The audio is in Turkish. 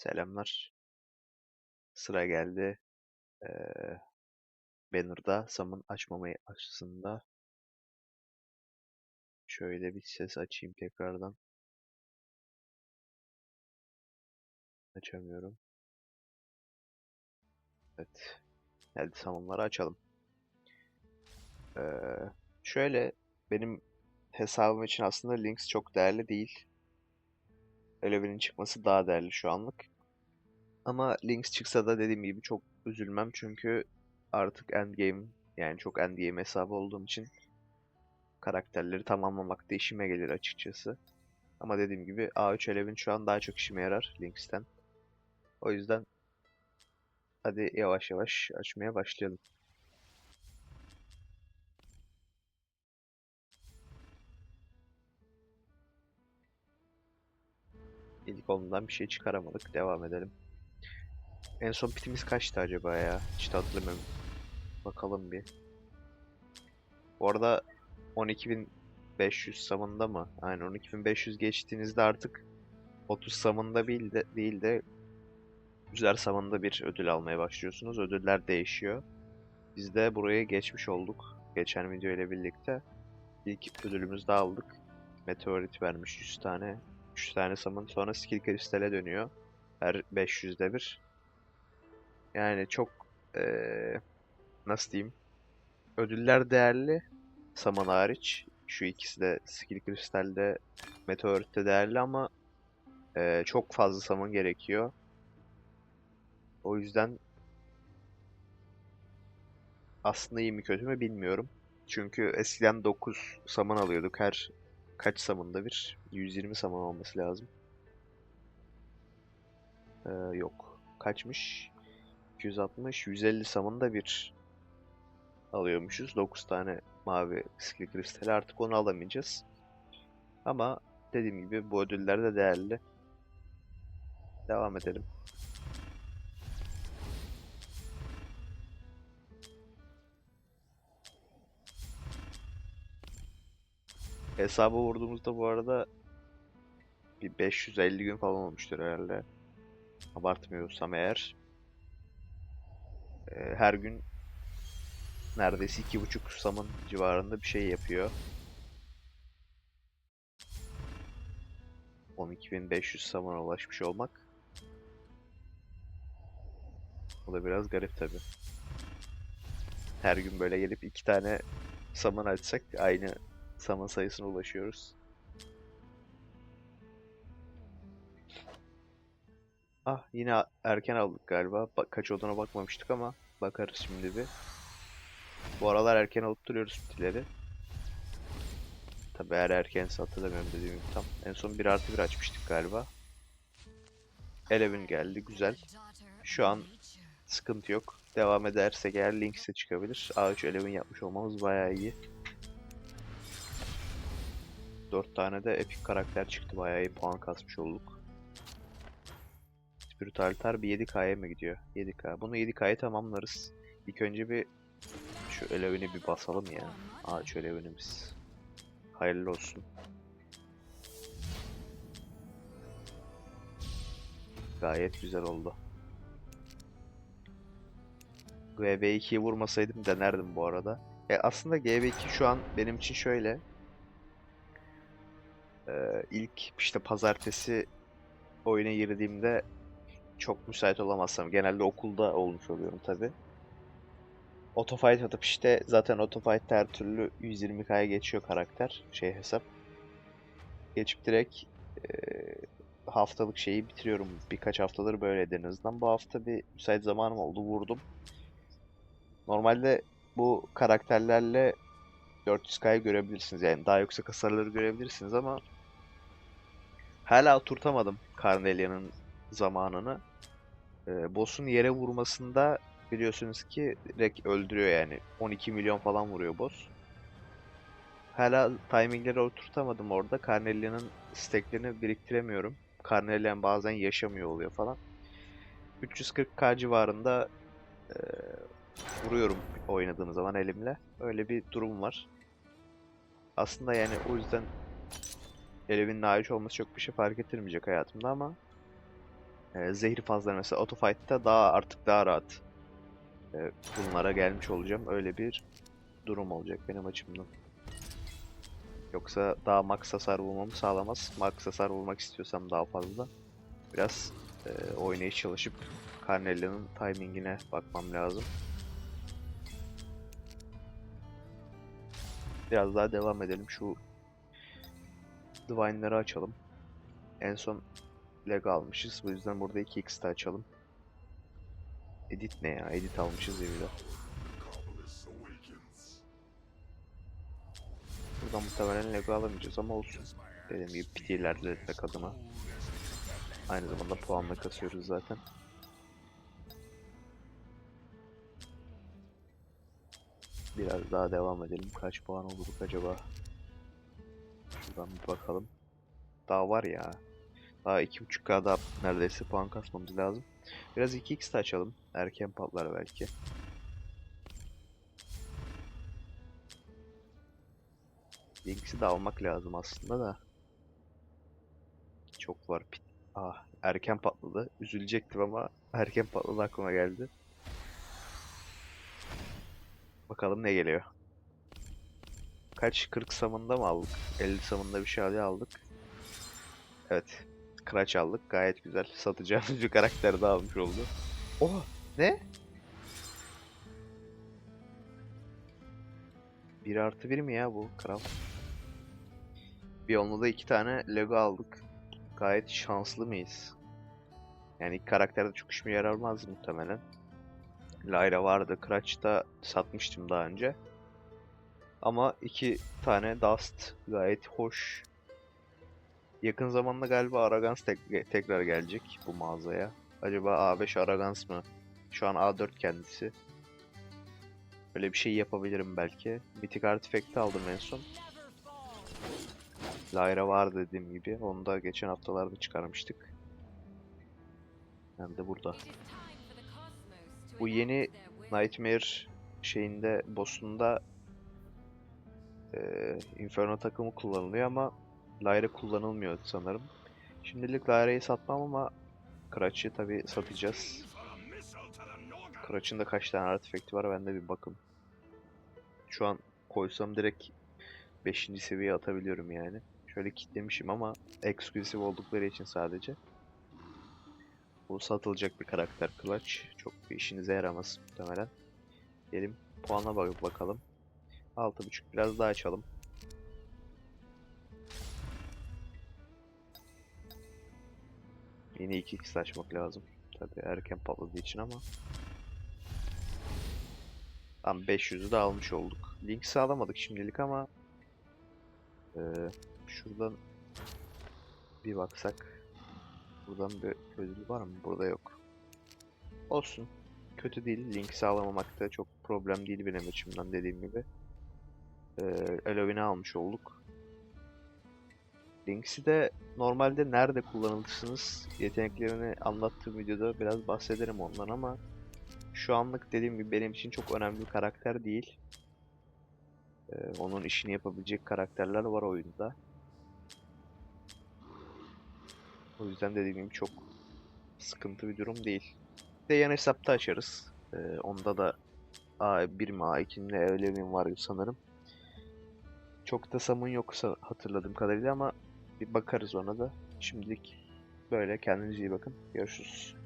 Selamlar. Sıra geldi. Ee, Banner'da Sam'ın açmamayı açısında. Şöyle bir ses açayım tekrardan. Açamıyorum. Evet. Geldi Sam'ınları açalım. Ee, şöyle benim hesabım için aslında Lynx çok değerli değil. Eleven'in çıkması daha değerli şu anlık. Ama Lynx çıksa da dediğim gibi çok üzülmem çünkü artık endgame yani çok endgame hesabı olduğum için karakterleri tamamlamakta işime gelir açıkçası. Ama dediğim gibi A3 Eleven şu an daha çok işime yarar Lynx'ten. O yüzden hadi yavaş yavaş açmaya başlayalım. İlk ondan bir şey çıkaramadık. Devam edelim. En son pitimiz kaçtı acaba ya? Hiç hatırlamıyorum. Bakalım bir. Bu arada 12.500 samında mı? Aynen 12.500 geçtiğinizde artık 30 samında değil de, değil de güzel samında bir ödül almaya başlıyorsunuz. Ödüller değişiyor. Biz de buraya geçmiş olduk. Geçen video ile birlikte. İlk ödülümüzü de aldık. Meteorit vermiş 100 tane. 3 tane samın sonra skill kristale dönüyor. Her 500'de bir. Yani çok eee, nasıl diyeyim? Ödüller değerli. Saman hariç. Şu ikisi de skill kristalde meteoritte değerli ama eee, çok fazla saman gerekiyor. O yüzden aslında iyi mi kötü mü bilmiyorum. Çünkü eskiden 9 saman alıyorduk her kaç samında bir? 120 saman olması lazım. Ee, yok. Kaçmış? 260, 150 samında bir alıyormuşuz. 9 tane mavi skill kristali artık onu alamayacağız. Ama dediğim gibi bu ödüller de değerli. Devam edelim. Hesabı vurduğumuzda bu arada bir 550 gün falan olmuştur herhalde. Abartmıyorsam eğer. Ee, her gün neredeyse iki buçuk samın civarında bir şey yapıyor. 12.500 samana ulaşmış olmak. O da biraz garip tabi. Her gün böyle gelip iki tane saman açsak aynı saman sayısına ulaşıyoruz. Ah yine erken aldık galiba. Kaç olduğuna bakmamıştık ama bakarız şimdi bir. Bu aralar erken alıp duruyoruz bitkileri. Tabi eğer erkense hatırlamıyorum dediğim gibi tam. En son 1 artı 1 açmıştık galiba. Eleven geldi güzel. Şu an sıkıntı yok. Devam edersek eğer Lynx'e çıkabilir. A3 Eleven yapmış olmamız bayağı iyi. 4 tane de epik karakter çıktı. Bayağı iyi puan kasmış olduk. Spiritualiter bir 7K'ya mı gidiyor? 7K. Bunu 7K'ya tamamlarız. İlk önce bir şu Eleven'i bir basalım ya. A3 Eleven'imiz. Hayırlı olsun. Gayet güzel oldu. GB2'yi vurmasaydım denerdim bu arada. E aslında GB2 şu an benim için şöyle. Ee, ilk işte pazartesi oyuna girdiğimde çok müsait olamazsam genelde okulda olmuş oluyorum tabi. Autofight atıp işte zaten Autofight'ta her türlü 120k'ya geçiyor karakter şey hesap. Geçip direkt e, haftalık şeyi bitiriyorum. Birkaç haftadır böyle en azından. Bu hafta bir müsait zamanım oldu vurdum. Normalde bu karakterlerle 400k'yı görebilirsiniz yani daha yüksek hasarları görebilirsiniz ama hala oturtamadım Carnelia'nın zamanını. Ee, boss'un yere vurmasında biliyorsunuz ki direkt öldürüyor yani. 12 milyon falan vuruyor boss. Hala timingleri oturtamadım orada. Carnelia'nın stacklerini biriktiremiyorum. Carnelian bazen yaşamıyor oluyor falan. 340k civarında e, vuruyorum oynadığım zaman elimle. Öyle bir durum var. Aslında yani o yüzden Elevin'in A3 olması çok bir şey fark ettirmeyecek hayatımda ama e, zehri fazla mesela Autofight'ta daha artık daha rahat e, bunlara gelmiş olacağım. Öyle bir durum olacak benim açımdan. Yoksa daha max hasar bulmamı sağlamaz. Max hasar bulmak istiyorsam daha fazla biraz e, oynayış çalışıp Carnelia'nın timingine bakmam lazım. Biraz daha devam edelim. Şu Divine'ları açalım. En son leg almışız. Bu yüzden burada 2x de açalım. Edit ne ya? Edit almışız ya bir de. Buradan muhtemelen Lego alamayacağız ama olsun. Dediğim gibi piti ilerletmek adına. Aynı zamanda puanla kasıyoruz zaten. Biraz daha devam edelim. Kaç puan olduk acaba? Şuradan bir bakalım. Daha var ya. Daha 2.5k daha neredeyse puan kasmamız lazım. Biraz 2x de açalım. Erken patlar belki. Links'i de almak lazım aslında da. Çok var. Ah erken patladı. Üzülecektim ama erken patladı aklıma geldi. Bakalım ne geliyor. Kaç? 40 samında mı aldık? 50 samında bir şey aldık. Evet. Kıraç aldık. Gayet güzel. Satacağımız bir karakter daha almış oldu. Oha! Ne? 1 artı 1 mi ya bu kral? Bir onunla da iki tane Lego aldık. Gayet şanslı mıyız? Yani ilk karakterde çok işime yaramaz muhtemelen. Lyra vardı. Clutch'ta satmıştım daha önce. Ama iki tane Dust gayet hoş. Yakın zamanda galiba Aragans tek- tekrar gelecek bu mağazaya. Acaba A5 Aragans mı? Şu an A4 kendisi. Böyle bir şey yapabilirim belki. Mythic Artifact'i aldım en son. Lyra var dediğim gibi. Onu da geçen haftalarda çıkarmıştık. Hem de burada. Bu yeni Nightmare şeyinde boss'unda eee Inferno takımı kullanılıyor ama Lyra kullanılmıyor sanırım. Şimdilik Lyra'yı satmam ama Crutch'ı tabi satacağız. Crutch'ın da kaç tane artifact'i var bende bir bakın. Şu an koysam direkt 5. seviyeye atabiliyorum yani. Şöyle kitlemişim ama eksklusif oldukları için sadece. Bu satılacak bir karakter Clutch. Çok bir işinize yaramaz muhtemelen. Gelin puana bakıp bakalım. 6.5 biraz daha açalım. Yine 2x açmak lazım. Tabi erken patladığı için ama. Tam 500'ü de almış olduk. Links'i alamadık şimdilik ama eee, şuradan bir baksak buradan bir ödül var mı? Burada yok. Olsun. Kötü değil. Link sağlamamak da çok problem değil benim açımdan dediğim gibi. Ee, Elovin'i almış olduk. Links'i de normalde nerede kullanırsınız yeteneklerini anlattığım videoda biraz bahsederim ondan ama şu anlık dediğim gibi benim için çok önemli bir karakter değil. Ee, onun işini yapabilecek karakterler var oyunda. O yüzden dediğim gibi çok sıkıntı bir durum değil. Bir de yan hesapta açarız. Ee, onda da A1 mi A2 mi var sanırım. Çok da summon yoksa hatırladığım kadarıyla ama bir bakarız ona da. Şimdilik böyle kendinize iyi bakın. Görüşürüz.